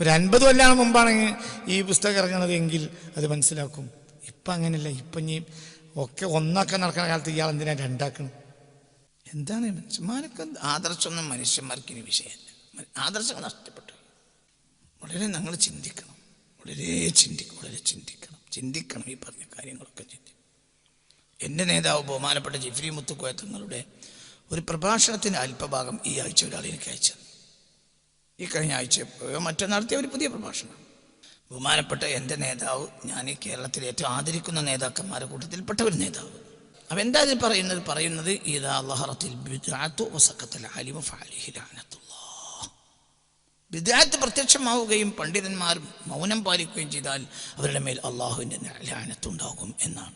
ഒരു അൻപത് കൊല്ലം മുമ്പാണെങ്കിൽ ഈ പുസ്തകം ഇറങ്ങുന്നത് എങ്കിൽ അത് മനസ്സിലാക്കും. ഇപ്പം അങ്ങനെയല്ല. ഇപ്പം ഇനി ഒക്കെ ഒന്നൊക്കെ നടക്കുന്ന കാലത്ത് ഇയാൾ എന്തിനാ രണ്ടാക്കണം? എന്താണ്? മനുഷ്യന്മാരൊക്കെ ആദർശമൊന്നും മനുഷ്യന്മാർക്ക് ഇനി വിഷയമല്ല. ആദർശം നഷ്ടപ്പെട്ടു. വളരെ ഞങ്ങൾ ചിന്തിക്കണം. വളരെ ചിന്തിക്കണം വളരെ ചിന്തിക്കണം. ചിന്തിക്കണം ഈ പറഞ്ഞ കാര്യങ്ങളൊക്കെ ചിന്തിക്കണം എന്റെ നേതാവ് ബഹുമാനപ്പെട്ട ജിഫ്രി മുത്തുക്കോയത്തങ്ങളുടെ ഒരു പ്രഭാഷണത്തിന്റെ അല്പഭാഗം ഈ ആഴ്ച ഒരാൾ എനിക്ക് അയച്ചത് ഈ കഴിഞ്ഞ ആഴ്ച എപ്പോഴോ മറ്റോ നടത്തിയ ഒരു പുതിയ പ്രഭാഷണം. ബഹുമാനപ്പെട്ട എന്റെ നേതാവ് ഞാൻ ഈ കേരളത്തിലെ ഏറ്റവും ആദരിക്കുന്ന നേതാക്കന്മാരുടെ കൂട്ടത്തിൽപ്പെട്ട ഒരു നേതാവ്. അപ്പം എന്താ ഇതിൽ പറയുന്നത്? പറയുന്നത് ഇതാ പ്രത്യക്ഷമാവുകയും പണ്ഡിതന്മാർ മൗനം പാലിക്കുകയും ചെയ്താൽ അവരുടെ മേൽ അള്ളാഹുവിന്റെ ലാനത്തുണ്ടാകും എന്നാണ്.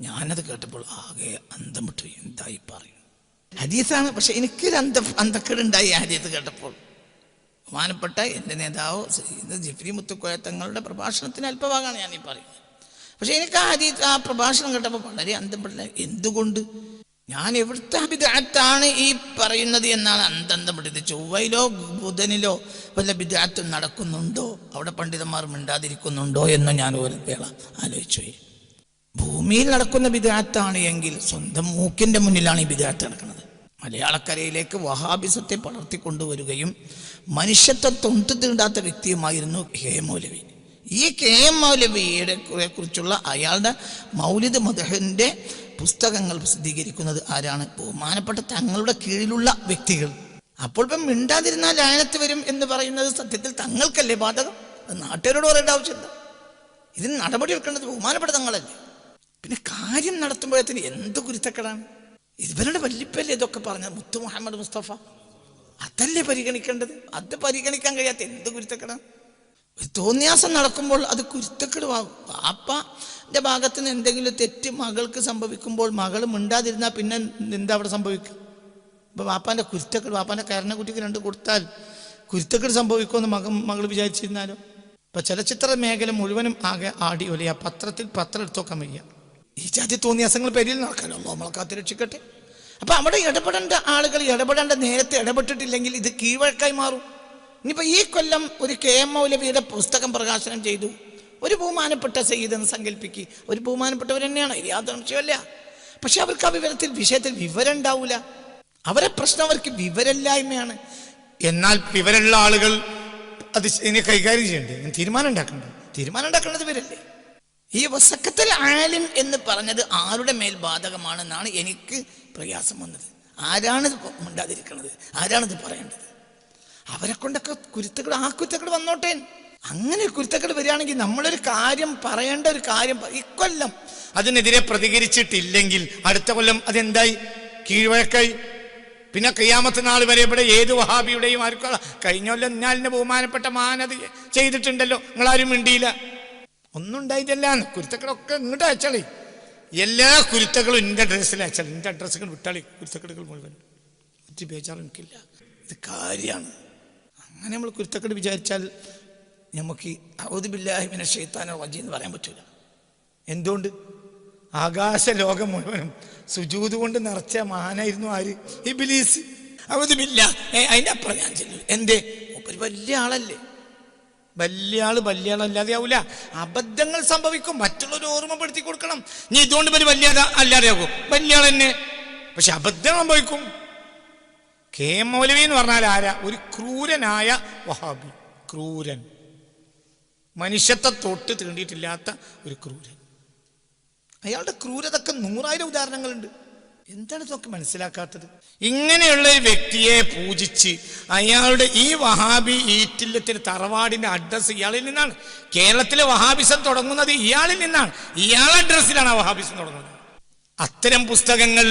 ഞാനത് കേട്ടപ്പോൾ ആകെ അന്തം വിട്ടു എന്തായി പറയും. ഹദീസാണ് പക്ഷെ എനിക്കൊരു അന്ത അന്തക്കേടുണ്ടായി ഹദീസ് കേട്ടപ്പോൾ. ബഹുമാനപ്പെട്ട എന്റെ നേതാവ് സയ്യിദ് ജിഫ്രി മുത്തുക്കോയ തങ്ങളുടെ പ്രഭാഷണത്തിന് അല്പഭാഗമാണ് ഞാൻ ഈ പറയുന്നത്. പക്ഷേ എനിക്ക് ആ ഹദീസ് ആ പ്രഭാഷണം കേട്ടപ്പോൾ വളരെ അന്തപ്പെടില്ല എന്തുകൊണ്ട്? ഞാൻ എവിടുത്തെ വിദാത്താണ് ഈ പറയുന്നത് എന്നാണ് അന്തന്തപ്പെടുന്നത് ചൊവ്വയിലോ ബുധനിലോ വല്ല വിദാത്തും നടക്കുന്നുണ്ടോ? അവിടെ പണ്ഡിതന്മാർ മിണ്ടാതിരിക്കുന്നുണ്ടോ എന്ന് ഞാൻ ഒരു വേള ആലോചിച്ചു ഭൂമിയിൽ നടക്കുന്ന വിദാത്താണ് എങ്കിൽ സ്വന്തം മൂക്കിന്റെ മുന്നിലാണ് ഈ വിദാത്ത് നടക്കുന്നത്. മലയാളക്കരയിലേക്ക് വഹാബിസത്തെ പടർത്തിക്കൊണ്ടുവരികയും മനുഷ്യത്വ തൊണ്ടു തീണ്ടാത്ത വ്യക്തിയുമായിരുന്നു കെ എം മൗലവി. ഈ കെ എം മൗലവിയുടെ കുറിച്ചുള്ള അയാളുടെ മൗലിദ് മദഹന്റെ പുസ്തകങ്ങൾ പ്രസിദ്ധീകരിക്കുന്നത് ആരാണ്? ബഹുമാനപ്പെട്ട തങ്ങളുടെ കീഴിലുള്ള വ്യക്തികൾ. അപ്പോൾ ഇപ്പം മിണ്ടാതിരുന്നാൽ ലായനത്ത് വരും എന്ന് പറയുന്നത് സത്യത്തിൽ തങ്ങൾക്കല്ലേ ബാധകം? നാട്ടുകാരോട് പറയേണ്ട ആവശ്യമില്ല. ഇതിന് നടപടി എടുക്കേണ്ടത് ബഹുമാനപ്പെട്ട തങ്ങളല്ലേ. പിന്നെ കാര്യം നടത്തുമ്പോഴത്തിന് എന്ത് കുരുത്തക്കടാണ്? ഇവരുടെ വല്ലിപ്പല്ലേ ഇതൊക്കെ പറഞ്ഞ മുത്തു മുഹമ്മദ് മുസ്തഫ. അതല്ലേ പരിഗണിക്കേണ്ടത്? അത് പരിഗണിക്കാൻ കഴിയാത്ത എന്ത് കുരുത്തക്കട? ഒരു തോന്നിയാസം നടക്കുമ്പോൾ അത് കുരുത്തക്കെടുവാകും പാപ്പന്റെ ഭാഗത്ത് നിന്ന് എന്തെങ്കിലും തെറ്റ് മകൾക്ക് സംഭവിക്കുമ്പോൾ മകൾ മിണ്ടാതിരുന്നാൽ പിന്നെ എന്താ അവിടെ സംഭവിക്കുക? ഇപ്പൊ വാപ്പാന്റെ കുരുത്തക്കേട് കരണ കരണക്കുട്ടിക്ക് രണ്ട് കൊടുത്താൽ കുരുത്തക്കെട് സംഭവിക്കുമെന്ന് മകൻ മകൾ വിചാരിച്ചിരുന്നാലോ? ഇപ്പൊ ചലച്ചിത്ര മേഖല മുഴുവനും ആകെ ആടി പത്രത്തിൽ പത്രം എടുത്തൊക്കെ വയ്യ. ഈ ജാതി തോന്നിയാസങ്ങൾ പേരിൽ നടക്കാനോ നമ്മളെ കാത്തുരക്ഷിക്കട്ടെ അപ്പൊ അവിടെ ഇടപെടേണ്ട ആളുകൾ ഇടപെടേണ്ട നേരത്തെ ഇടപെട്ടിട്ടില്ലെങ്കിൽ ഇത് കീഴ്വഴക്കായി മാറും. ഇനിയിപ്പോൾ ഈ കൊല്ലം ഒരു കെ എം മൗലവിയുടെ പുസ്തകം പ്രകാശനം ചെയ്തു. ഒരു ബഹുമാനപ്പെട്ട സയ്യിദ് എന്ന് സങ്കല്പിക്കുക ഒരു ബഹുമാനപ്പെട്ടവർ തന്നെയാണ് യാതൊരു സംശയമല്ല പക്ഷെ അവർക്ക് ആ വിവരത്തിൽ വിഷയത്തിൽ വിവരം ഉണ്ടാവൂല. അവരെ പ്രശ്നം അവർക്ക് വിവരമില്ലായ്മയാണ്. എന്നാൽ വിവരമുള്ള ആളുകൾ അത് ഇനി കൈകാര്യം ചെയ്യണ്ടേ? തീരുമാനം ഉണ്ടാക്കണ്ടേ? തീരുമാനം ഉണ്ടാക്കേണ്ടത് ഇവരല്ലേ? ഈ വസക്കത്തൽ ആലിം എന്ന് പറഞ്ഞത് ആരുടെ മേൽ ബാധകമാണെന്നാണ് എനിക്ക് പ്രയാസം വന്നത്. ആരാണ് ഇത് മിണ്ടാതിരിക്കുന്നത് ആരാണിത് പറയേണ്ടത്? അവരെ കൊണ്ടൊക്കെ കുരുത്തക്കേട് ആ കുരുത്തക്കേട് വന്നോട്ടേൻ അങ്ങനെ കുരുത്തക്കേട് വരികയാണെങ്കിൽ നമ്മളൊരു കാര്യം പറയേണ്ട ഒരു കാര്യം ഇക്കൊല്ലം അതിനെതിരെ പ്രതികരിച്ചിട്ടില്ലെങ്കിൽ അടുത്ത കൊല്ലം അതെന്തായി? കീഴ്വഴക്കായി. പിന്നെ കയ്യാമത്ത് നാൾ വരെ ഇവിടെ ഏത് വഹാബിയുടെയും ആർക്കും കഴിഞ്ഞ കൊല്ലം ഞാലിന്റെ ബഹുമാനപ്പെട്ട മാനത് ചെയ്തിട്ടുണ്ടല്ലോ. നിങ്ങളാരും മിണ്ടിയില്ല. ഒന്നും ഉണ്ടായിട്ടല്ല. കുരുത്തക്കളൊക്കെ ഇങ്ങോട്ട് അയച്ചാളി. എല്ലാ കുരുത്തകളും എന്റെ അഡ്രസ്സിൽ അയച്ചാളി. എന്റെ അഡ്രസ്സുകൾ വിട്ടാളി. കുരുത്തക്കടുകൾ മുഴുവൻ. ഒത്തിരി ബേജാറ് എനിക്കില്ല. ഇത് കാര്യമാണ്. അങ്ങനെ നമ്മൾ കുരുത്തക്കട് വിചാരിച്ചാൽ നമുക്ക് ഔദുബില്ലാഹിമിനെ ഷെയ്ത്താനോ വജി എന്ന് പറയാൻ പറ്റില്ല എന്തുകൊണ്ട്? ആകാശ ലോകം മുഴുവനും സുജൂത് കൊണ്ട് നിറച്ച മഹാനായിരുന്നു ആര്? ഇബിലീസ്. ഔദുബില്ല അതിന്റെ അപ്പുറം ഞാൻ ചെല്ലു എന്തേ? ഒരു വലിയ ആളല്ലേ. വലിയ ആൾ വലിയ ആളല്ലാതെ അബദ്ധങ്ങൾ സംഭവിക്കും. മറ്റുള്ളവർ ഓർമ്മപ്പെടുത്തി കൊടുക്കണം. നീ ഇതുകൊണ്ട് ഒരു വലിയ അല്ലാതെ ആകും വലിയ ആൾ തന്നെ. പക്ഷെ അബദ്ധം സംഭവിക്കും. കെ എം മൗലവി എന്ന് പറഞ്ഞാൽ ആരാ? ഒരു ക്രൂരനായ വഹാബി. ക്രൂരൻ. മനുഷ്യത്തെ തൊട്ട് തീണ്ടിയിട്ടില്ലാത്ത ഒരു ക്രൂരൻ. അയാളുടെ ക്രൂരതക്ക് നൂറായിരം ഉദാഹരണങ്ങളുണ്ട്. എന്താണ് ഇതൊക്കെ മനസ്സിലാക്കാത്തത്? ഇങ്ങനെയുള്ള ഒരു വ്യക്തിയെ പൂജിച്ച് അയാളുടെ ഈ വഹാബി ഈറ്റില്ലത്തിന് തറവാടിന്റെ അഡ്രസ്സ് ഇയാളിൽ നിന്നാണ്. കേരളത്തിലെ വഹാബിസം തുടങ്ങുന്നത് ഇയാളിൽ നിന്നാണ്. ഇയാൾ അഡ്രസ്സിലാണ് ആ വഹാബിസം തുടങ്ങുന്നത്. അത്തരം പുസ്തകങ്ങൾ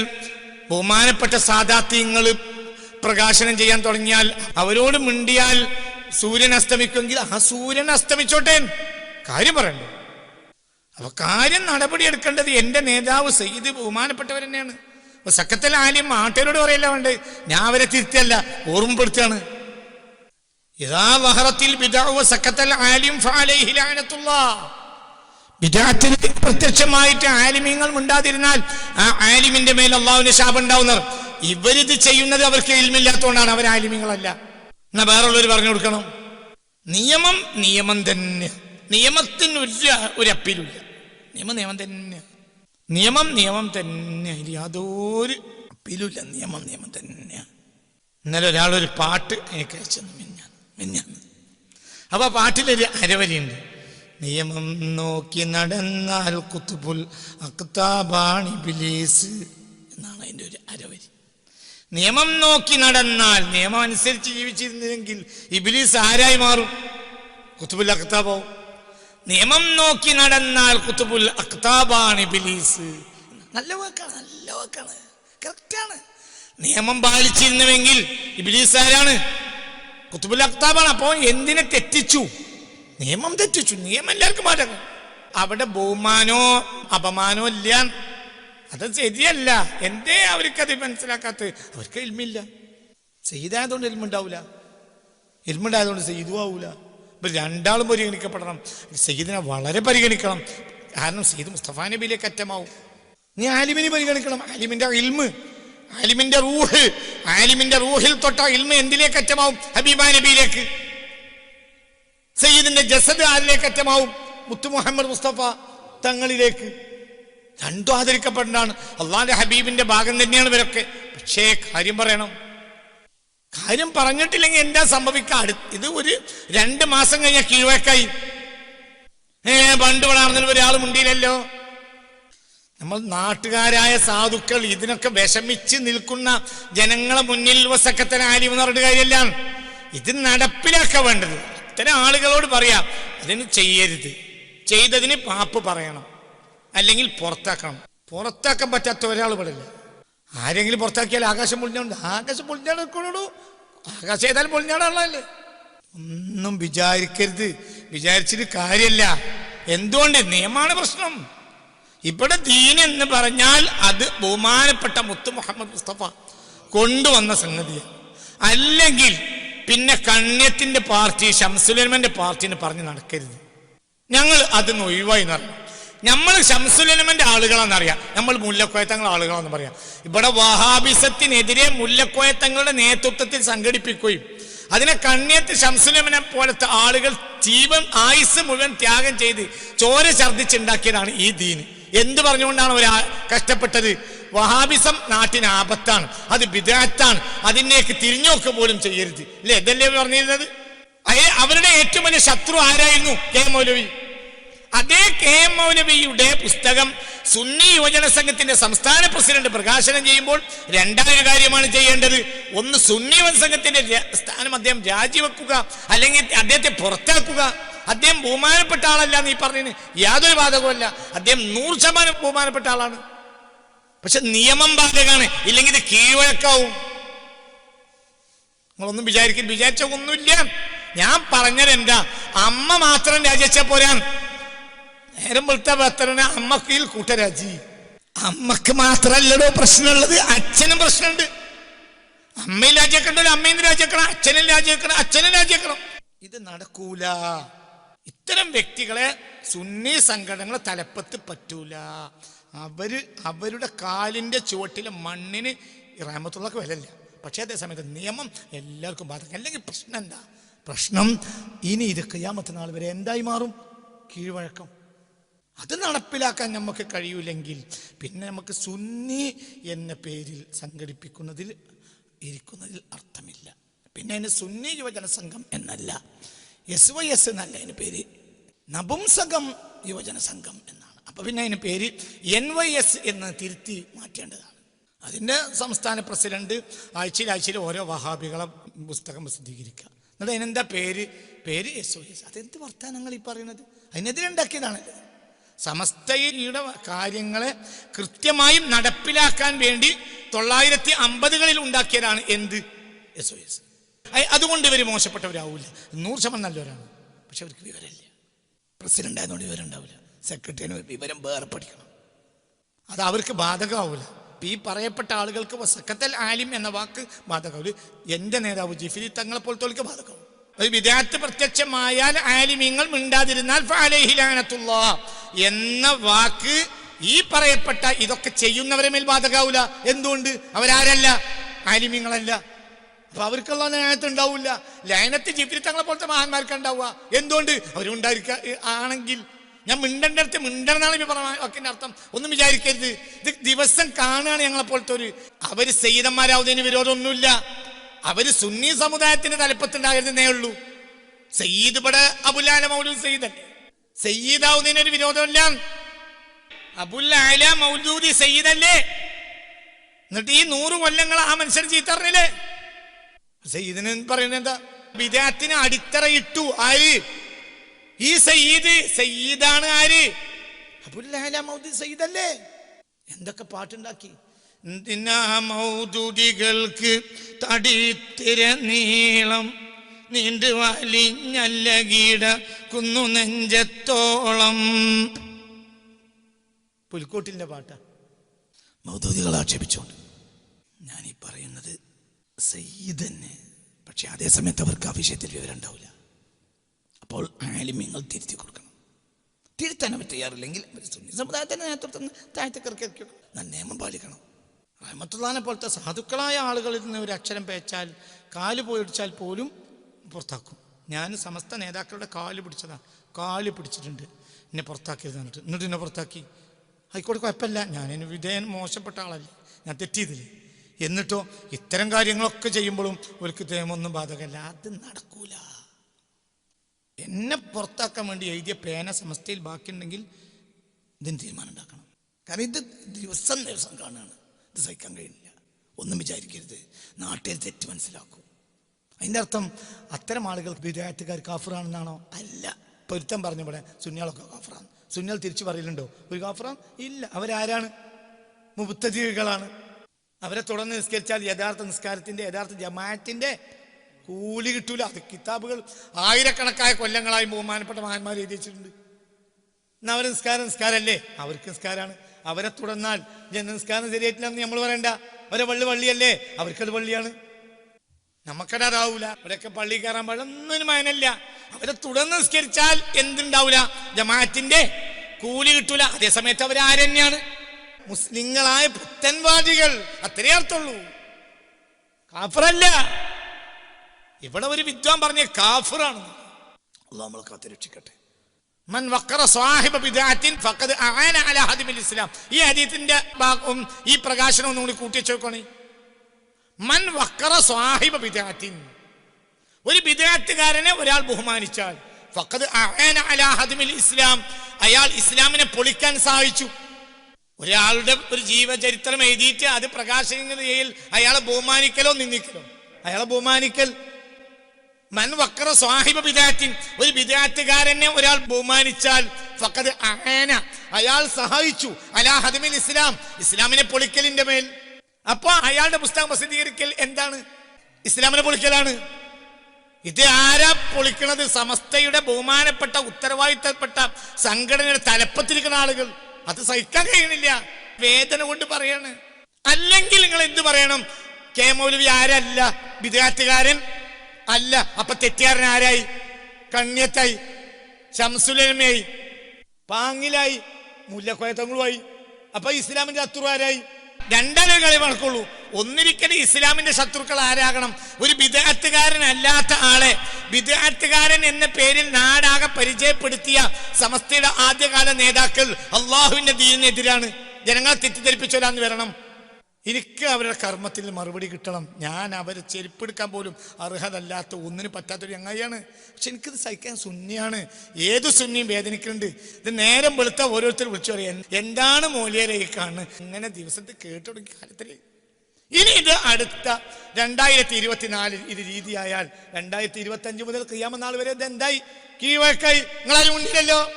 ബഹുമാനപ്പെട്ട സാധാർത്ഥ്യങ്ങൾ പ്രകാശനം ചെയ്യാൻ തുടങ്ങിയാൽ അവരോട് മിണ്ടിയാൽ സൂര്യൻ അസ്തമിക്കുമെങ്കിൽ ആ സൂര്യൻ അസ്തമിച്ചോട്ടെ കാര്യം പറയണ്ടേ? അപ്പൊ കാര്യം നടപടിയെടുക്കേണ്ടത് എന്റെ നേതാവ് സയ്യിദ് ബഹുമാനപ്പെട്ടവർ തന്നെയാണ് സക്കത്തൽ ആലിം നാട്ടുകാരോട് പറയല്ല വേണ്ട? ഞാൻ അവരെ തിരുത്തല്ല ഓർമ്മപ്പെടുത്താണ് വിദാത്തിന് പ്രത്യക്ഷമായിട്ട് ആലിമ്യങ്ങൾ ഉണ്ടാതിരുന്നാൽ ആ ആലിമിന്റെ മേൽ അള്ളാഹുവിന്റെ ശാപം ഉണ്ടാവുന്നവർ ഇവരിത് ചെയ്യുന്നത് അവർക്ക് ഇൽമില്ലാത്തതുകൊണ്ടാണ് അവർ ആലിമ്യങ്ങളല്ല എന്നാ വേറുള്ളവർ പറഞ്ഞു കൊടുക്കണം. നിയമം നിയമം തന്നെ. നിയമത്തിന് ഒരു ഒരു അപ്പീലുമില്ല. നിയമം നിയമം തന്നെ. നിയമം നിയമം തന്നെ യാതൊരു അപ്പീലുമില്ല. നിയമം നിയമം തന്നെയാണ് ഇന്നലെ ഒരാളൊരു പാട്ട് എനിക്ക് അയച്ചു മിന്നാൻ മിന്നാന്ന് അപ്പൊ ആ പാട്ടിലൊരു അരവരിയുണ്ട്. നിയമം നോക്കി നടന്നാൽ കുത്തുപുൽ അക്താബാണി ബിലീസ് എന്നാണ് അതിന്റെ ഒരു അരവരി. നിയമം നോക്കി നടന്നാൽ നിയമം അനുസരിച്ച് ജീവിച്ചിരുന്നെങ്കിൽ ഇബിലീസ് ആരായി മാറും? കുത്തുബുൽ അക്താബാവും. നിയമം നോക്കി നടന്നാൽ കുത്തുബുൽ അക്താബാണ് ബിലീസ് നല്ല വാക്കാണ് നല്ല വാക്കാണ്. കറക്റ്റാണ് നിയമം പാലിച്ചിരുന്നുവെങ്കിൽ ഇബിലീസ് ആരാണ്? കുത്തുബുൽ അക്താബാണ് അപ്പോൾ എന്തിനെ തെറ്റിച്ചു? നിയമം തെറ്റിച്ചു. നിയമം എല്ലാവർക്കും മാറ്റങ്ങൾ അവിടെ ബഹുമാനോ അപമാനോ ഇല്ല. അത് ശരിയല്ല. എന്തേ അവർക്കത് മനസ്സിലാക്കാത്ത അവർക്ക് എൽമില്ല. ചെയ്തായതുകൊണ്ട് എൽമുണ്ടാവൂല. എൽമുണ്ടായതുകൊണ്ട് ചെയ്തു ആവൂല ഇപ്പൊ രണ്ടാളും പരിഗണിക്കപ്പെടണം. സയ്യിദിനെ വളരെ പരിഗണിക്കണം. കാരണം സയ്യിദ് മുസ്തഫ നബിയിലേക്ക് അറ്റമാവും നീ ആലിമിനെ പരിഗണിക്കണം. ആലിമിന്റെ ഇൽമ് ആലിമിന്റെ റൂഹ് ആലിമിന്റെ റൂഹിൽ തൊട്ട ഇൽമ എന്തിലേക്ക് അറ്റമാവും ഹബീബ നബിയിലേക്ക്. സയ്യിദിന്റെ ജസദ് ആരിലേക്ക് അറ്റമാവും മുത്തു മുഹമ്മദ് മുസ്തഫ തങ്ങളിലേക്ക്. രണ്ടും ആദരിക്കപ്പെടേണ്ടതാണ്. അള്ളാന്റെ ഹബീബിന്റെ ഭാഗം തന്നെയാണ് ഇവരൊക്കെ. പക്ഷേ കാര്യം പറയണം. കാര്യം പറഞ്ഞിട്ടില്ലെങ്കിൽ എന്താ സംഭവിക്കുക ഇത് ഒരു രണ്ട് മാസം കഴിഞ്ഞ കീഴ്വഴക്കായി. ഏ പണ്ട് വളർന്നതിൽ ഒരാൾ മുണ്ടിയില്ലല്ലോ നമ്മൾ നാട്ടുകാരായ സാധുക്കൾ ഇതിനൊക്കെ വിഷമിച്ച് നിൽക്കുന്ന ജനങ്ങളെ മുന്നിൽ വസക്കത്തിന് ആര്യം എന്ന് പറഞ്ഞ കാര്യമല്ല. ഇത് നടപ്പിലാക്കാൻ വേണ്ടത്. ഇത്തരം ആളുകളോട് പറയാം അതിന് ചെയ്യരുത്. ചെയ്തതിന് പാപ്പ് പറയണം. അല്ലെങ്കിൽ പുറത്താക്കണം. പുറത്താക്കാൻ പറ്റാത്ത ഒരാൾ പാടില്ല ആരെങ്കിലും പുറത്താക്കിയാൽ ആകാശം പൊളിഞ്ഞാണ്ട് ആകാശം പൊളിഞ്ഞാണ് നിൽക്കണോ ആകാശം ഏതായാലും പൊളിഞ്ഞാടാണല്ലേ ഒന്നും വിചാരിക്കരുത്. വിചാരിച്ചിട്ട് കാര്യമല്ല. എന്തുകൊണ്ട്? നിയമമാണ് പ്രശ്നം. ഇവിടെ ദീൻ എന്ന് പറഞ്ഞാൽ അത് ബഹുമാനപ്പെട്ട മുത്തു മുഹമ്മദ് മുസ്തഫ കൊണ്ടുവന്ന സംഗതിയാണ്. അല്ലെങ്കിൽ പിന്നെ കണ്യത്തിന്റെ പാർട്ടി ഷംസുലമന്റെ പാർട്ടിനെ പറഞ്ഞ് നടക്കരുത്. ഞങ്ങൾ അതിന് ഒഴിവായി എന്നറിയാം നമ്മൾ ഷംസുലമന്റെ ആളുകളാണെന്നറിയാം നമ്മൾ മുല്ലക്കോയത്തങ്ങൾ ആളുകളാണെന്ന് പറയാം. ഇവിടെ വഹാബിസത്തിനെതിരെ മുല്ലക്കോയത്തങ്ങളുടെ നേതൃത്വത്തിൽ സംഘടിപ്പിക്കുകയും അതിനെ കണ്ണിയത്ത് ഷംസുലമനെ പോലത്തെ ആളുകൾ ജീവൻ ആയുസ് മുഴുവൻ ത്യാഗം ചെയ്ത് ചോര ഛർദ്ദിച്ചുണ്ടാക്കിയതാണ് ഈ ദീന് എന്ത് പറഞ്ഞുകൊണ്ടാണ് അവർ കഷ്ടപ്പെട്ടത്? വഹാബിസം നാട്ടിന് ആപത്താണ്. അത് വിദാത്താണ് അതിനേക്ക് തിരിഞ്ഞോക്ക് പോലും ചെയ്യരുത്. അല്ലേ ഇതല്ലേ പറഞ്ഞിരുന്നത്? അവരുടെ ഏറ്റവും വലിയ ശത്രു ആരായിരുന്നു? കെ മൗലവി? അതേ കെ എം മൗലവിയുടെ പുസ്തകം സുന്നി യുവജന സംഘത്തിന്റെ സംസ്ഥാന പ്രസിഡന്റ് പ്രകാശനം ചെയ്യുമ്പോൾ രണ്ടായ കാര്യമാണ് ചെയ്യേണ്ടത്. ഒന്ന് സുന്നി യുവജന സംഘത്തിന്റെ സ്ഥാനം അദ്ദേഹം രാജിവെക്കുക അല്ലെങ്കിൽ അദ്ദേഹത്തെ പുറത്താക്കുക. അദ്ദേഹം ബഹുമാനപ്പെട്ട ആളല്ല നീ പറഞ്ഞതിന് യാതൊരു ബാധകമല്ല അദ്ദേഹം നൂറ് ശതമാനം ബഹുമാനപ്പെട്ട ആളാണ്. പക്ഷെ നിയമം ബാധകമാണ്. ഇല്ലെങ്കിൽ ഇത് കീഴ്വഴക്കാവും. നിങ്ങളൊന്നും വിചാരിക്കും വിചാരിച്ച ഒന്നുമില്ല. ഞാൻ പറഞ്ഞത് എന്താ അമ്മ മാത്രം രാജിച്ച പോരാൻ നേരം വെളുത്ത ഭർത്തരന് അമ്മക്കിൽ കൂട്ടരാജി. അമ്മയ്ക്ക് മാത്രല്ലടോ പ്രശ്നമുള്ളത്. അച്ഛനും പ്രശ്നമുണ്ട്. അമ്മയും രാജ്യക്കണ്ട അമ്മയും രാജ്യക്കണം അച്ഛനും രാജ്യക്കണം അച്ഛനും രാജ്യക്കണം ഇത് നടക്കൂല. ഇത്തരം വ്യക്തികളെ സുന്നി സംഘടനകളെ തലപ്പത്ത് പറ്റൂല. അവർ അവരുടെ കാലിന്റെ ചുവട്ടിലെ മണ്ണിന് റാമത്തുള്ളക്ക് വിലല്ല പക്ഷേ അതേ സമയത്ത് നിയമം എല്ലാവർക്കും ബാധകം അല്ലെങ്കിൽ പ്രശ്നം എന്താ? പ്രശ്നം ഇനി ഇത് നാൾ വരെ എന്തായി മാറും? കീഴ്വഴക്കം. അത് നടപ്പിലാക്കാൻ നമുക്ക് കഴിയൂലെങ്കിൽ പിന്നെ നമുക്ക് സുന്നി എന്ന പേരിൽ സംഘടിപ്പിക്കുന്നതിൽ ഇരിക്കുന്നതിൽ അർത്ഥമില്ല. പിന്നെ അതിന് സുന്നി യുവജന സംഘം എന്നല്ല. എസ് വൈ എസ് എന്നല്ല അതിന് പേര്. നപുംസകം യുവജന സംഘം എന്നാണ്. അപ്പൊ പിന്നെ അതിന് പേര് എൻ വൈ എസ് എന്ന് തിരുത്തി മാറ്റേണ്ടതാണ്. അതിന്റെ സംസ്ഥാന പ്രസിഡന്റ് ആഴ്ചയിൽ ആഴ്ചയിൽ ഓരോ വഹാബികളെ പുസ്തകം പ്രസിദ്ധീകരിക്കുക. എന്നിട്ട് അതിനെന്താ പേര്? പേര് എസ് ഒ എസ് അതെന്ത് വർത്താനങ്ങൾ ഈ പറയുന്നത്? അതിനെതിരെ ഉണ്ടാക്കിയതാണല്ലോ. സമസ്തയുടെ കാര്യങ്ങളെ കൃത്യമായും നടപ്പിലാക്കാൻ വേണ്ടി തൊള്ളായിരത്തി അമ്പതുകളിൽ ഉണ്ടാക്കിയതാണ് എന്ത്? എസ് ഒ എസ് അതുകൊണ്ട് ഇവർ മോശപ്പെട്ടവരാവില്ല. നൂറ് ശതമാനം നല്ലവരാണ്. പക്ഷെ അവർക്ക് വിവരമില്ല. പ്രസിഡന്റ് ആയതുകൊണ്ട് വിവരം ഉണ്ടാവില്ല വിവരം വേറെ പഠിക്കണം. അത് അവർക്ക് ബാധകമാവില്ല ഈ പറയപ്പെട്ട ആളുകൾക്ക് വസക്കത്തൽ ആലിം എന്ന വാക്ക് ബാധകമാവില്ല എന്റെ നേതാവ് ജിഫിലി തങ്ങളെ പോലത്തെ ബാധകമാവും. ഒരു വിദ്യാർത്ഥി പ്രത്യക്ഷമായാൽ ആലിമ്യങ്ങൾ മിണ്ടാതിരുന്നാൽ ഫഅലൈഹി ലഅനത്തുല്ലാ എന്ന വാക്ക് ഈ പറയപ്പെട്ട ഇതൊക്കെ ചെയ്യുന്നവരെ മേൽ ബാധകാവൂല. എന്തുകൊണ്ട്? അവരാരല്ല? ആലിമ്യങ്ങളല്ല അപ്പൊ അവർക്കുള്ള ലയനത്ത് ഉണ്ടാവില്ല. ലയനത്ത് ജീവിതത്തിൽ തങ്ങളെ പോലത്തെ മഹാന്മാർക്ക് ഉണ്ടാവുക. എന്തുകൊണ്ട്? അവരുണ്ടായിരിക്ക ആണെങ്കിൽ. ഞാൻ മിണ്ടന്റെ അടുത്ത് മിണ്ടണമെന്നാണ് ഇപ്പൊ പറഞ്ഞ അർത്ഥം. ഒന്നും വിചാരിക്കരുത്. ഇത് ദിവസം കാണുകയാണ് ഞങ്ങളെ പോലത്തെ ഒരു അവർ സെയ്തന്മാരാവുന്നതിന് വിരോധമൊന്നുമില്ല. അവർ സുന്നി സമുദായത്തിന്റെ തലപ്പത്തുണ്ടായിരുന്നേ ഉള്ളൂ. സയ്യിദ് പട അബുലാല മൗലൂദ് സയ്യിദ് അല്ലേ സയ്യിദാവുന്നതിന് ഒരു വിരോധമില്ല. അബുല്ലാല മൗലൂദി സയ്യിദ് അല്ലേ എന്നിട്ട് ഈ നൂറ് കൊല്ലങ്ങൾ ആ മനുഷ്യൻ ചീത്തറിഞ്ഞില്ലേ? സയ്യിദിന് പറയുന്നത് എന്താ? വിദേഹത്തിന് അടിത്തറ ഇട്ടു. ആര്? ഈ സയ്യിദ് സയ്യിദാണ് ആര്? അബുല്ലാല മൗദി സയ്യിദ് അല്ലേ എന്തൊക്കെ പാട്ടുണ്ടാക്കി? എന്തിനാ മൗദൂദികൾക്ക് തടിത്തിര നീളം? നീണ്ടു വലിഞ്ഞല്ല കീട കുന്നു നെഞ്ചത്തോളം. പുൽക്കൂട്ടിന്റെ പാട്ട. മൗദൂദികൾ ആക്ഷേപിച്ചോണ്ട് ഞാൻ ഈ പറയുന്നത് സയ്യിദന്നെ. പക്ഷെ അതേ സമയത്ത് അവർക്ക് ആ വിഷയത്തിൽ വിവരം ഉണ്ടാവില്ല. അപ്പോൾ ആലിമ്യങ്ങൾ തിരുത്തി കൊടുക്കണം. തിരുത്താൻ അവർ തയ്യാറില്ലെങ്കിൽ സമുദായത്തിന്റെ നേതൃത്വം താഴ്ത്തക്കിറക്കി ഞാൻ നിയമം പാലിക്കണം. റഹമത്തുള്ളാനെ പോലത്തെ സാധുക്കളായ ആളുകളിൽ നിന്ന് ഒരു അക്ഷരം പേച്ചാൽ കാൽ പോയിടിച്ചാൽ പോലും പുറത്താക്കും. ഞാൻ സമസ്ത നേതാക്കളുടെ കാൽ പിടിച്ചതാണ് കാൽ പിടിച്ചിട്ടുണ്ട്. എന്നെ പുറത്താക്കിയത് എന്നിട്ട് എന്നിട്ട് എന്നെ പുറത്താക്കി. ആയിക്കോട്ടെ കുഴപ്പമില്ല. ഞാനിന് വിധേയൻ മോശപ്പെട്ട ആളല്ലേ. ഞാൻ തെറ്റിയതില്ലേ? എന്നിട്ടോ ഇത്തരം കാര്യങ്ങളൊക്കെ ചെയ്യുമ്പോഴും ഒരിക്കൽ നിയമമൊന്നും ബാധകമല്ല. അത് നടക്കൂല. എന്നെ പുറത്താക്കാൻ വേണ്ടി എഴുതിയ പേന സമസ്തയിൽ ബാക്കിയുണ്ടെങ്കിൽ ഇതിന് തീരുമാനം ഉണ്ടാക്കണം. കാരണം ഇത് ദിവസം ദിവസം കാണുകയാണ്. ഇത് സഹിക്കാൻ കഴിയില്ല ഒന്നും വിചാരിക്കരുത്. നാട്ടിൽ തെറ്റ് മനസ്സിലാക്കും. അതിന്റെ അർത്ഥം അത്തരം ആളുകൾ വിദേശത്തുകാർ കാഫറാണെന്നാണോ? അല്ല. പൊരുത്തം പറഞ്ഞ ഇവിടെ സുന്നികളൊക്കെ കാഫറാണ്. സുന്നികൾ തിരിച്ചു പറയലുണ്ടോ? ഒരു കാഫറാൻ? ഇല്ല. അവരാരാണ്? മുബത്തജീവികളാണ് അവരെ തുടർന്ന് നിസ്കരിച്ചാൽ യഥാർത്ഥ നിസ്കാരത്തിന്റെ യഥാർത്ഥ ജമാഅത്തിന്റെ കൂലി കിട്ടൂല. അത് കിതാബുകൾ ആയിരക്കണക്കായ കൊല്ലങ്ങളായി ബഹുമാനപ്പെട്ട മഹാന്മാർ എഴുതി എന്നാ അവർ നിസ്കാരം നിസ്കാരമല്ലേ അവർക്ക് നിസ്കാരമാണ്. അവരെ തുടർന്നാൽ ജന നിസ്കാരം ശരിയായിട്ടില്ല നമ്മൾ പറയണ്ട. അവരെ വള്ളി വള്ളിയല്ലേ? അവർക്കത് വള്ളിയാണ്. നമുക്കതാവൂല അവരൊക്കെ പള്ളി കയറാൻ പാടൊന്നും മയനല്ല അവരെ തുടർന്ന് നിസ്കരിച്ചാൽ എന്തുണ്ടാവൂല? ജമാഅത്തിന്റെ കൂലി കിട്ടൂല. അതേസമയത്ത് അവർ ആരെന്നെയാണ്? മുസ്ലിങ്ങളായ പുത്തൻവാദികൾ. അത്രേ അർത്ഥമുള്ളൂ. കാഫറല്ല. ഇവിടെ ഒരു വിദ്വാൻ പറഞ്ഞ കാഫറാണ് അള്ളാഹ് നമ്മളെ കാത്തിരക്ഷിക്കട്ടെ. മൻ സ്വാഹിബ ഫഖദ് ഇസ്ലാം. ഈ ഹദീത്തിന്റെ ഭാഗവും ഈ കൂടി മൻ വക്കറ സ്വാഹിബ ബിദാത്തിൻ. ഒരു ബിദാത്തുകാരനെ ഒരാൾ ബഹുമാനിച്ചാൽ ഫഖദ് ഇസ്ലാം. അയാൾ ഇസ്ലാമിനെ പൊളിക്കാൻ സഹായിച്ചു. ഒരാളുടെ ഒരു ജീവചരിത്രം എഴുതിയിട്ട് അത് പ്രകാശനങ്ങൾ അയാളെ ബഹുമാനിക്കലോ നിന്ദിക്കലോ? അയാളെ ബഹുമാനിക്കൽ. മൻ വക്ര സ്വാഹിബ ബിദാത്തിൻ. ഒരു ബിദാത്തുകാരനെ ഒരാൾ ബഹുമാനിച്ചാൽ ഫഖദ് അആന അയാൾ സഹായിച്ചു. അലാ ഹദമിൽ ഇസ്ലാം. ഇസ്ലാമിനെ പൊളിക്കലിന്റെ മേൽ. അപ്പൊ അയാളുടെ പുസ്തകം പ്രസിദ്ധീകരിക്കൽ എന്താണ്? ഇസ്ലാമിനെ പൊളിക്കലാണ്. ഇത് ആരാ പൊളിക്കണത്? സമസ്തയുടെ ബഹുമാനപ്പെട്ട ഉത്തരവാദിത്തപ്പെട്ട സംഘടനയുടെ തലപ്പത്തിരിക്കുന്ന ആളുകൾ. അത് സഹിക്കാൻ കഴിയണില്ല വേദന കൊണ്ട് പറയാണ്. അല്ലെങ്കിൽ നിങ്ങൾ എന്ത് പറയണം? കെ മൗലവി ആരല്ല? വിദ്യാർത്ഥികാരൻ അല്ല അപ്പൊ തെറ്റുകാരൻ ആരായി? കണ്യത്തായി ശംസുലമയായി പാങ്ങിലായി മുല്ലക്കോയത്തങ്ങളുമായി അപ്പൊ ഇസ്ലാമിന്റെ ശത്രു ആരായി? രണ്ടര കളി നടക്കുള്ളൂ ഒന്നിരിക്കലും ഇസ്ലാമിന്റെ ശത്രുക്കൾ ആരാകണം? ഒരു അല്ലാത്ത ആളെ. വിദഗ്ധകാരൻ എന്ന പേരിൽ നാടാകെ പരിചയപ്പെടുത്തിയ സമസ്തയുടെ ആദ്യകാല നേതാക്കൾ അള്ളാഹുവിന്റെ ദീനിനെതിരാണ്. ജനങ്ങളെ തെറ്റിദ്ധരിപ്പിച്ചോലാന്ന് വരണം. എനിക്ക് അവരുടെ കർമ്മത്തിൽ മറുപടി കിട്ടണം. ഞാൻ അവരെ ചെരുപ്പെടുക്കാൻ പോലും അർഹതല്ലാത്ത ഒന്നിന് പറ്റാത്തൊരു ചങ്ങായിയാണ് പക്ഷെ എനിക്കിത് സഹിക്കാൻ സുന്നിയാണ്. ഏത് സുന്നിയും വേദനിക്കുന്നുണ്ട് ഇത് നേരം വെളുത്ത ഓരോരുത്തർ വിളിച്ചു പറയാൻ എന്താണ് മൂല്യരെ കാണുന്നത് ഇങ്ങനെ ദിവസത്തിൽ കേട്ടു തുടങ്ങിയ കാലത്തിൽ ഇനി ഇത് അടുത്ത രണ്ടായിരത്തി ഇരുപത്തിനാലിൽ ഇത് രീതിയായാൽ രണ്ടായിരത്തി ഇരുപത്തി അഞ്ച് മുതൽ ക്രിയാമനാൾ വരെ ഇത് എന്തായി? കീഴ്വഴക്കായി. നിങ്ങളാരും ഉണ്ടല്ലോ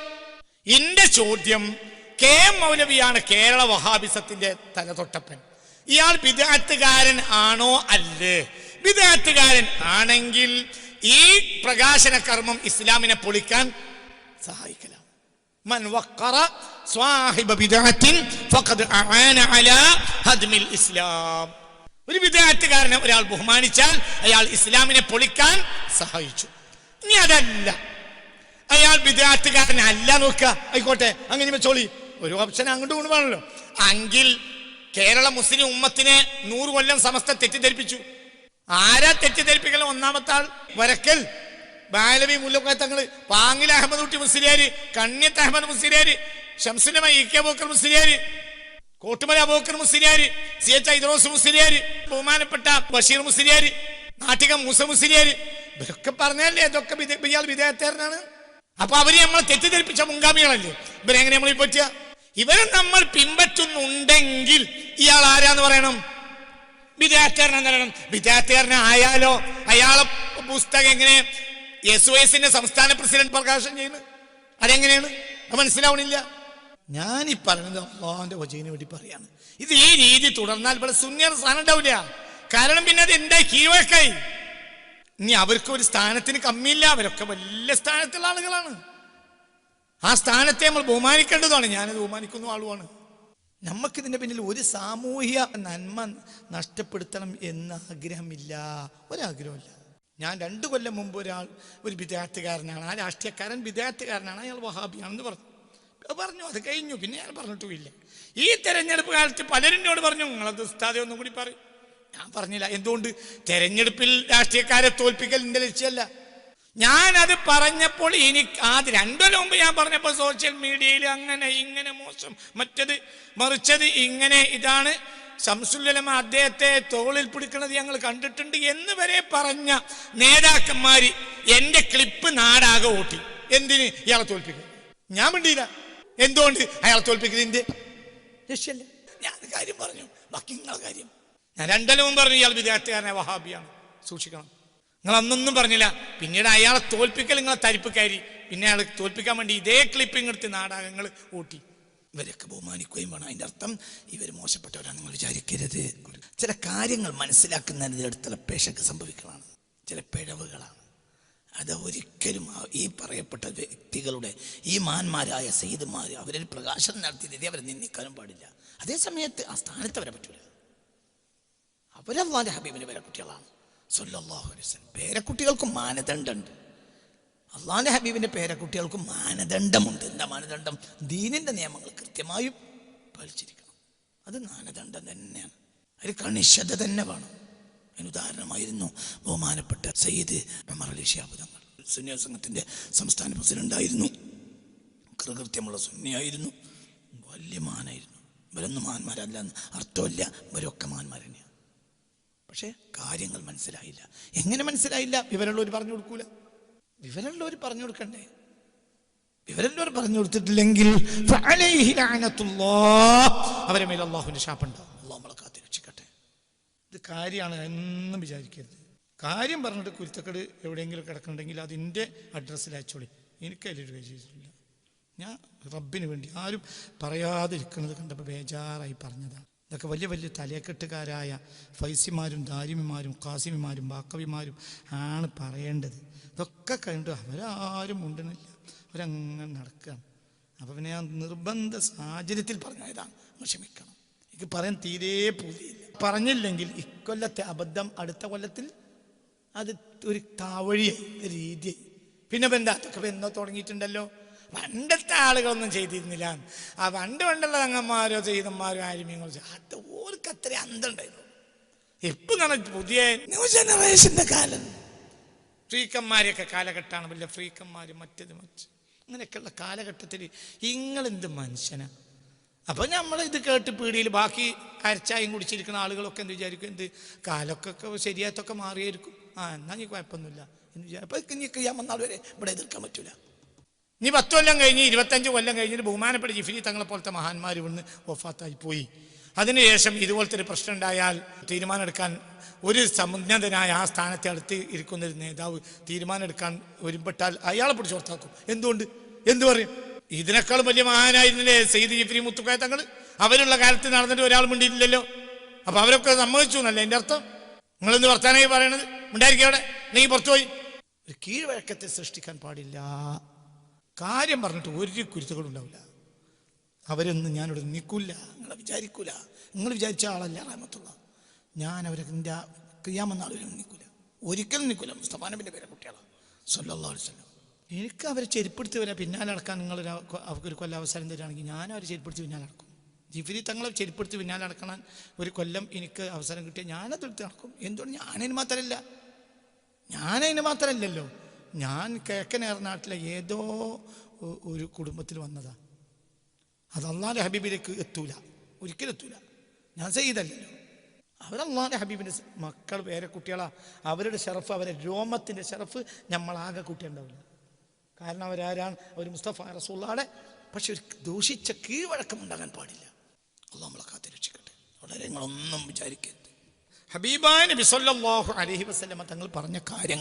എന്റെ ചോദ്യം കെ എം മൗലവിയാണ് കേരള വഹാബിസത്തിന്റെ തലതൊട്ടപ്പൻ. ഇയാൾ വിദാത്തുകാരൻ ആണോ അല്ലേ വിദാത്തുകാരൻ ആണെങ്കിൽ ഈ പ്രകാശന കർമ്മം ഇസ്ലാമിനെ പൊളിക്കാൻ സഹായിക്കലാം من وقر صاحب بدعة فقد أعان على هدم الإسلام ഒരു വിദ്യാർത്ഥികാരനെ ഒരാൾ ബഹുമാനിച്ചാൽ അയാൾ ഇസ്ലാമിനെ പൊളിക്കാൻ സഹായിച്ചു ഇനി അതല്ല അയാൾ വിദ്യാർത്ഥികാരനല്ല നോക്കുക ആയിക്കോട്ടെ അങ്ങനെ വെച്ചോളി ഒരു ഓപ്ഷൻ അങ്ങോട്ട് കൊണ്ടുപോകണല്ലോ എങ്കിൽ കേരള മുസ്ലിം ഉമ്മത്തിനെ നൂറ് കൊല്ലം സമസ്ത തെറ്റിദ്ധരിപ്പിച്ചു. ആരാ തെറ്റിദ്ധരിപ്പിക്കൽ ഒന്നാമത്തെ ആൾ? Varakkal. Balavi Mullakoya Thangal Pangil Ahmed Kutty Musliyar Kanniyath Ahmed Musliyar Shamsul Ulama E K Aboobacker Musliyar Kottumala Aboobacker Musliyar C H Aidrous Musliyar ബഹുമാനപ്പെട്ട ബഷീർ മുസ്ലിയാര് നാട്ടിക മൂസ മുസ്ലിയാര്. ഇവരൊക്കെ പറഞ്ഞല്ലേ ഇതൊക്കെ ഇയാൾ വിദേഹത്തേരനാണ് അപ്പൊ അവർ നമ്മളെ തെറ്റിദ്ധരിപ്പിച്ച മുൻഗാമികളല്ലേ? ഇവരെങ്ങനെ നമ്മളെ പറ്റുക ഇവരെ നമ്മൾ പിൻപറ്റുന്നുണ്ടെങ്കിൽ ഇയാൾ ആരാന്ന് പറയണം? വിദ്യാർത്ഥികാരൻ എന്നറിയണം വിദ്യാർത്ഥികാരൻ ആയാലോ? അയാളെ പുസ്തകം എങ്ങനെ എസ് ഒ എസിന്റെ സംസ്ഥാന പ്രസിഡന്റ് പ്രകാശം ചെയ്യുന്നു? അതെങ്ങനെയാണ്? അത് മനസ്സിലാവണില്ല. ഞാൻ ഈ പറയുന്നത് അള്ളാന്റെ വചീനെ വേണ്ടി പറയാണ്. ഇത് ഈ രീതി തുടർന്നാൽ ഇവിടെ സുന്യർ സ്ഥാനം ഉണ്ടാവില്ല. കാരണം പിന്നെ അത് എന്റെ കീഴക്കായി ഇനി അവർക്ക് ഒരു സ്ഥാനത്തിന് കമ്മിയില്ല. അവരൊക്കെ വലിയ സ്ഥാനത്തുള്ള ആളുകളാണ്. ആ സ്ഥാനത്തെ നമ്മൾ ബഹുമാനിക്കേണ്ടതാണ്. ഞാനത് ബഹുമാനിക്കുന്ന ആളുമാണ്. നമുക്കിതിന്റെ പിന്നിൽ ഒരു സാമൂഹ്യ നന്മ നഷ്ടപ്പെടുത്തണം എന്ന ആഗ്രഹമില്ല. ഒരാഗ്രഹമില്ല. ഞാൻ രണ്ടു കൊല്ലം മുമ്പ് ഒരാൾ ഒരു വിദ്യാർത്ഥികാരനാണ് ആ രാഷ്ട്രീയക്കാരൻ വിദ്യാർത്ഥികാരനാണ് അയാൾ വഹാബിയാണെന്ന് പറഞ്ഞു. പറഞ്ഞു അത് കഴിഞ്ഞു. പിന്നെ ഞാൻ പറഞ്ഞിട്ടുമില്ല. ഈ തെരഞ്ഞെടുപ്പ് കാലത്ത് പലരും എന്നോട് പറഞ്ഞു നിങ്ങളത് ഉസ്താദെ ഒന്നും കൂടി പറയും. ഞാൻ പറഞ്ഞില്ല. എന്തുകൊണ്ട്? തെരഞ്ഞെടുപ്പിൽ രാഷ്ട്രീയക്കാരെ തോൽപ്പിക്കൽ എന്റെ ലക്ഷ്യമല്ല. ഞാനത് പറഞ്ഞപ്പോൾ എനിക്ക് ആദ്യം രണ്ടൊരു മുമ്പ് ഞാൻ പറഞ്ഞപ്പോൾ സോഷ്യൽ മീഡിയയിൽ അങ്ങനെ ഇങ്ങനെ മോശം മറ്റത് മറിച്ചത് ഇങ്ങനെ ഇതാണ്. ശംസുല്ലമ അദ്ദേഹത്തെ തോളിൽ പിടിക്കുന്നത് ഞങ്ങൾ കണ്ടിട്ടുണ്ട് എന്ന് വരെ പറഞ്ഞ നേതാക്കന്മാര് എന്റെ ക്ലിപ്പ് നാടാകെ ഓട്ടി. എന്തിന്? ഇയാളെ തോൽപ്പിക്കും ഞാൻ മിണ്ടിയില്ല. എന്തുകൊണ്ട്? അയാളെ തോൽപ്പിക്കുന്നതിന്റെ ലക്ഷ്യമല്ല ഞാൻ കാര്യം പറഞ്ഞു. ബാക്കി നിങ്ങളെ കാര്യം. ഞാൻ രണ്ടലവും പറഞ്ഞു ഇയാൾ വിദ്യാർത്ഥികാരനെ വഹാബിയാണ്. സൂക്ഷിക്കണം. നിങ്ങൾ അന്നൊന്നും പറഞ്ഞില്ല. പിന്നീട് അയാളെ തോൽപ്പിക്കൽ നിങ്ങളെ തരിപ്പുകാരി പിന്നെ അയാൾ തോൽപ്പിക്കാൻ വേണ്ടി ഇതേ ക്ലിപ്പിംഗ് എടുത്ത് നാടകങ്ങൾ ഊട്ടി. ഇവരൊക്കെ ബഹുമാനിക്കുകയും വേണം. അതിന്റെ അർത്ഥം ഇവർ മോശപ്പെട്ടവരാണ് നിങ്ങൾ വിചാരിക്കരുത്. ചില കാര്യങ്ങൾ മനസ്സിലാക്കുന്നതിന് അടുത്തുള്ള പേശക്ക് സംഭവിക്കുന്നതാണ് ചില പിഴവുകളാണ്. അത് ഒരിക്കലും ഈ പറയപ്പെട്ട വ്യക്തികളുടെ ഈ മാന്മാരായ സെയ്തുമാർ അവരിൽ പ്രകാശനം നടത്തിയത് അവരെ നിന്ദിക്കാനും പാടില്ല. അതേ സമയത്ത് ആ സ്ഥാനത്ത് അവരെ പറ്റൂല. അവരല്ലാന്റെ ഹബീബിന് വരെ സല്ലല്ലാഹു വസല്ലം. പേരക്കുട്ടികൾക്കും മാനദണ്ഡമുണ്ട്. അള്ളാഹ് ഹബീബിന്റെ പേരക്കുട്ടികൾക്കും മാനദണ്ഡമുണ്ട്. എന്താ മാനദണ്ഡം? ദീനിന്റെ നിയമങ്ങൾ കൃത്യമായും പാലിച്ചിരിക്കണം. അത് മാനദണ്ഡം തന്നെയാണ്. ഒരു കണിശത തന്നെ വേണം. അതിന് ഉദാഹരണമായിരുന്നു ബഹുമാനപ്പെട്ട സയ്യിദ് ഉമർ അലി ഷിയാബുദങ്ങൾ സുന്നി സംഘത്തിന്റെ സംസ്ഥാന പ്രസിഡന്റായിരുന്നു. കൃകൃത്യമുള്ള സുന്നിയായിരുന്നു വലിയ മാനായിരുന്നു. ഇവരൊന്നും മാന്മാരല്ല അർത്ഥമില്ല. ഇവരൊക്കെ മാന്മാർ തന്നെയാണ്. പക്ഷേ കാര്യങ്ങൾ മനസ്സിലായില്ല. എങ്ങനെ മനസ്സിലായില്ല? വിവരമുള്ളവർ പറഞ്ഞു കൊടുക്കൂല. വിവരമുള്ളവർ പറഞ്ഞു കൊടുക്കണ്ടേ? വിവരമുള്ളവർ പറഞ്ഞു കൊടുത്തിട്ടില്ലെങ്കിൽ. അവരെ മേൽ അള്ളാഹുവിന്റെ ശാപ്പുണ്ടാവും അള്ളാഹു നമ്മളെ കാത്തി രക്ഷിക്കട്ടെ. ഇത് കാര്യമാണ് എന്നും വിചാരിക്കരുത്. കാര്യം പറഞ്ഞിട്ട് കുരുത്തക്കട് എവിടെയെങ്കിലും കിടക്കുന്നുണ്ടെങ്കിൽ അതിന്റെ അഡ്രസ്സിൽ അയച്ചോളി. എനിക്ക് അതിലൊരു ചെയ്തിട്ടില്ല ഞാൻ റബ്ബിന് വേണ്ടി ആരും പറയാതിരിക്കുന്നത് കണ്ടപ്പോൾ ബേജാറായി പറഞ്ഞതാണ്. ഇതൊക്കെ വലിയ വലിയ തലയക്കെട്ടുകാരായ ഫൈസിമാരും ദാരിമിമാരും കാസിമിമാരും ബാക്കവിമാരും ആണ് പറയേണ്ടത്. ഇതൊക്കെ കണ്ടു അവരാരും ഉണ്ടെന്നില്ല അവരങ്ങനെ നടക്കുകയാണ്. അപ്പം പിന്നെ ഞാൻ നിർബന്ധ സാഹചര്യത്തിൽ പറഞ്ഞതാണ് ക്ഷമിക്കണം. എനിക്ക് പറയാൻ തീരെ പൂതിയില്ല. പറഞ്ഞില്ലെങ്കിൽ ഇക്കൊല്ലത്തെ അബദ്ധം അടുത്ത കൊല്ലത്തിൽ അത് ഒരു താവഴിയായി രീതി രീതിയായി. പിന്നെ ഇപ്പം എന്താ? തുടങ്ങിയിട്ടുണ്ടല്ലോ? പണ്ടത്തെ ആളുകളൊന്നും ചെയ്തിരുന്നില്ല ആ പണ്ട് പണ്ടുള്ള തങ്ങന്മാരോ ചെയ്തന്മാരോ ആരുമീങ്ങളോ അത് ഓർക്ക് അത്ര അന്തണ്ടായിരുന്നു ഇപ്പം നല്ല പുതിയ ന്യൂ ജനറേഷന്റെ കാലം ഫ്രീക്കന്മാരെയൊക്കെ കാലഘട്ടമാണ് വലിയ ഫ്രീക്കന്മാർ മറ്റത് മറ്റ് അങ്ങനെയൊക്കെയുള്ള കാലഘട്ടത്തിൽ ഇങ്ങളെന്ത് മനുഷ്യനാ അപ്പൊ നമ്മൾ ഇത് കേട്ട് പീടിയിൽ ബാക്കി അരച്ചായും കുടിച്ചിരിക്കുന്ന ആളുകളൊക്കെ എന്ത് വിചാരിക്കും എന്ത് കാലൊക്കെ ശരിയായിട്ടൊക്കെ മാറിയായിരിക്കും ആ എന്നാ നീ കുഴപ്പമൊന്നുമില്ല എന്ന് വിചാരിക്കും അപ്പൊ ഇനി ചെയ്യാൻ വന്നാൽ വരെ ഇവിടെ എതിർക്കാൻ പറ്റൂല നീ പത്ത് കൊല്ലം കഴിഞ്ഞ് ഇരുപത്തഞ്ച് കൊല്ലം കഴിഞ്ഞിട്ട് ബഹുമാനപ്പെട്ട ജിഫിരി തങ്ങളെ പോലത്തെ മഹാന്മാർ ഇവിടുന്ന് ഒഫാത്തായി പോയി. അതിനുശേഷം ഇതുപോലത്തെ ഒരു പ്രശ്നം ഉണ്ടായാൽ തീരുമാനമെടുക്കാൻ ഒരു സമുന്നതനായ ആ സ്ഥാനത്തെ അടുത്ത് ഇരിക്കുന്ന ഒരു നേതാവ് തീരുമാനമെടുക്കാൻ ഒരുമ്പെട്ടാൽ അയാളെ പിടിച്ച് പുറത്താക്കും. എന്തുകൊണ്ട്? എന്തു പറയും? ഇതിനേക്കാളും വലിയ മഹാനായിരുന്നില്ലേ സെയ്ദ് ജിഫ്രി മുത്തുക്കായ തങ്ങൾ അവരുള്ള കാലത്ത് നടന്നിട്ട് ഒരാൾ മിണ്ടിയിട്ടില്ലല്ലോ. അപ്പൊ അവരൊക്കെ സമ്മതിച്ചു എന്നല്ലേ എന്റെ അർത്ഥം? നിങ്ങളെന്ത് വർത്താനായി പറയണത്? ഉണ്ടായിരിക്കും അവിടെ? നീ പുറത്തുപോയി. ഒരു കീഴ്വഴക്കത്തെ സൃഷ്ടിക്കാൻ പാടില്ല. കാര്യം പറഞ്ഞിട്ട് ഒരു കുരുത്തുകളും ഉണ്ടാവില്ല. അവരൊന്നും ഞാനിവിടെ നിൽക്കില്ല നിങ്ങളെ വിചാരിക്കൂല. നിങ്ങൾ വിചാരിച്ച ആളല്ല റാമത്തുള്ള ഞാൻ അവരെ എന്റെ ക്രിയാമെന്നാളും നിൽക്കില്ല ഒരിക്കലും നിൽക്കില്ല മുസ്തഫാനബിന്റെ പേരെ കുട്ടികളാണ് സല്ലാ വസ്ലം എനിക്ക് അവരെ ചെരുപ്പെടുത്തി വരാം പിന്നാലെ നടക്കാൻ നിങ്ങൾ അവർക്കൊരു കൊല്ലം അവസരം തരികയാണെങ്കിൽ ഞാൻ അവരെ ചെരുപ്പെടുത്തി പിന്നാലെ നടക്കും. ജിഫിരി തങ്ങളെ ചെരുപ്പെടുത്തി പിന്നാലെ നടക്കണം. ഒരു കൊല്ലം എനിക്ക് അവസരം കിട്ടിയാൽ ഞാനത് എടുത്ത് നടക്കും. എന്തുകൊണ്ട് ഞാനതിന് മാത്രമല്ല? ഞാനതിന് മാത്രമല്ലല്ലോ. ഞാൻ കിഴക്കൻ ഏറനാട്ടിലെ ഏതോ ഒരു കുടുംബത്തിൽ വന്നതാ. അത് അള്ളാന്റെ ഹബീബിലേക്ക് എത്തൂല. ഒരിക്കലും എത്തൂല. ഞാൻ ചെയ്തല്ലോ അവർ ഹബീബിന്റെ മക്കൾ വേറെ കുട്ടികളാ. അവരുടെ ഷറഫ് അവരുടെ രോമത്തിന്റെ ഷറഫ് നമ്മളാകെ കൂട്ടേണ്ടാവില്ല കാരണം അവരാരാണ്? അവർ മുസ്തഫ റസൂള്ളാടെ പക്ഷെ ഒരു ദൂഷിച്ച കീഴ്വഴക്കം ഉണ്ടാകാൻ പാടില്ല. അള്ളാഹ് നമ്മളെ കാത്തി രക്ഷിക്കട്ടെ. വളരെ നിങ്ങളൊന്നും വിചാരിക്കരുത്. ഹബീബായ നബി സല്ലല്ലാഹു അലൈഹി വസല്ലമ തങ്ങൾ പറഞ്ഞ കാര്യങ്ങൾ